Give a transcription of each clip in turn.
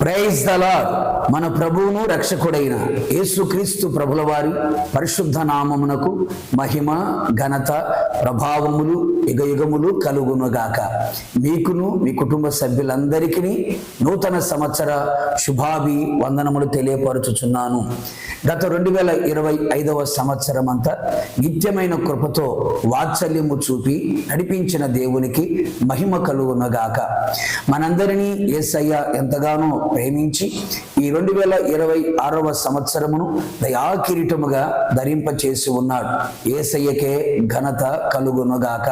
Praise దలా మన ప్రభువును రక్షకుడైన యేసుక్రీస్తు ప్రభుల వారి పరిశుద్ధ నామమునకు మహిమ ఘనత ప్రభావములు యుగయుగములు కలుగునుగాక. మీకును మీ కుటుంబ సభ్యులందరికీ నూతన సంవత్సర శుభాభి వందనములు తెలియపరుచుచున్నాను. గత రెండు వేల ఇరవై ఐదవ సంవత్సరం అంతా నిత్యమైన కృపతో వాత్సల్యము చూపి నడిపించిన దేవునికి మహిమ కలుగునగాక. మనందరినీ ఏసయ్య ఎంతగానో ప్రేమించి ఈ రెండు వేల ఇరవై ఆరవ సంవత్సరమును దయాకిరీటముగా ధరింపచేసి ఉన్నాడు. ఏసయ్యకే ఘనత కలుగునుగాక.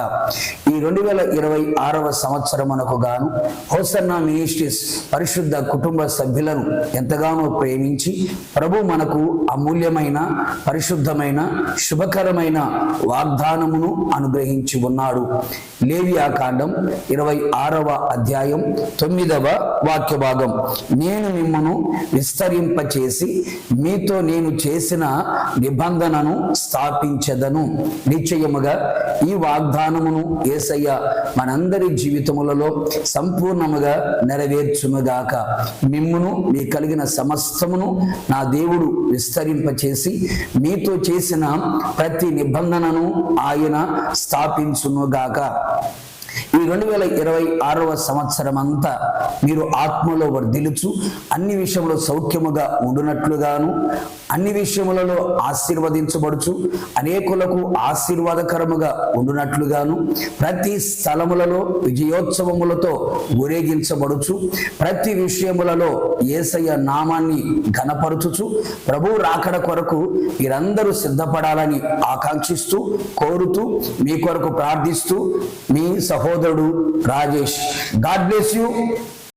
ఈ రెండు వేల ఇరవై ఆరవ సంవత్సరమునకు గాను హోసన్న మినిస్ట్రీస్ పరిశుద్ధ కుటుంబ సభ్యులను ఎంతగానో ప్రేమించి ప్రభు మనకు అమూల్యమైన పరిశుద్ధమైన శుభకరమైన వాగ్దానమును అనుగ్రహించి ఉన్నాడు. లేవియా కాండం ఇరవై ఆరవ అధ్యాయం తొమ్మిదవ వాక్య భాగం నేను మిమ్మను విస్తరింపచేసి మీతో నేను చేసిన నిబంధనను స్థాపించదను. నిశ్చయముగా ఈ వాగ్దానమును ఏసయ్య మనందరి జీవితములలో సంపూర్ణముగా నెరవేర్చునుగాక. మిమ్మును మీ కలిగిన సమస్తమును నా దేవుడు విస్తరింపచేసి మీతో చేసిన ప్రతి నిబంధనను ఆయన స్థాపించునుగాక. ఈ రెండు వేల ఇరవై ఆరవ సంవత్సరం అంతా మీరు ఆత్మలో వర్ధిలుచు అన్ని విషయంలో సౌఖ్యముగా ఉండునట్లుగాను అన్ని విషయములలో ఆశీర్వదించబడుచు అనేకులకు ఆశీర్వాదకరముగా ఉండునట్లుగాను ప్రతి స్థలములలో విజయోత్సవములతో ఊరేగించబడుచు ప్రతి విషయములలో ఏసయ్య నామాన్ని ఘనపరచుచు ప్రభు రాకడ కొరకు మీరందరూ సిద్ధపడాలని ఆకాంక్షిస్తూ కోరుతూ మీ కొరకు ప్రార్థిస్తూ మీ సహోదరుడు రాజేష్. God bless you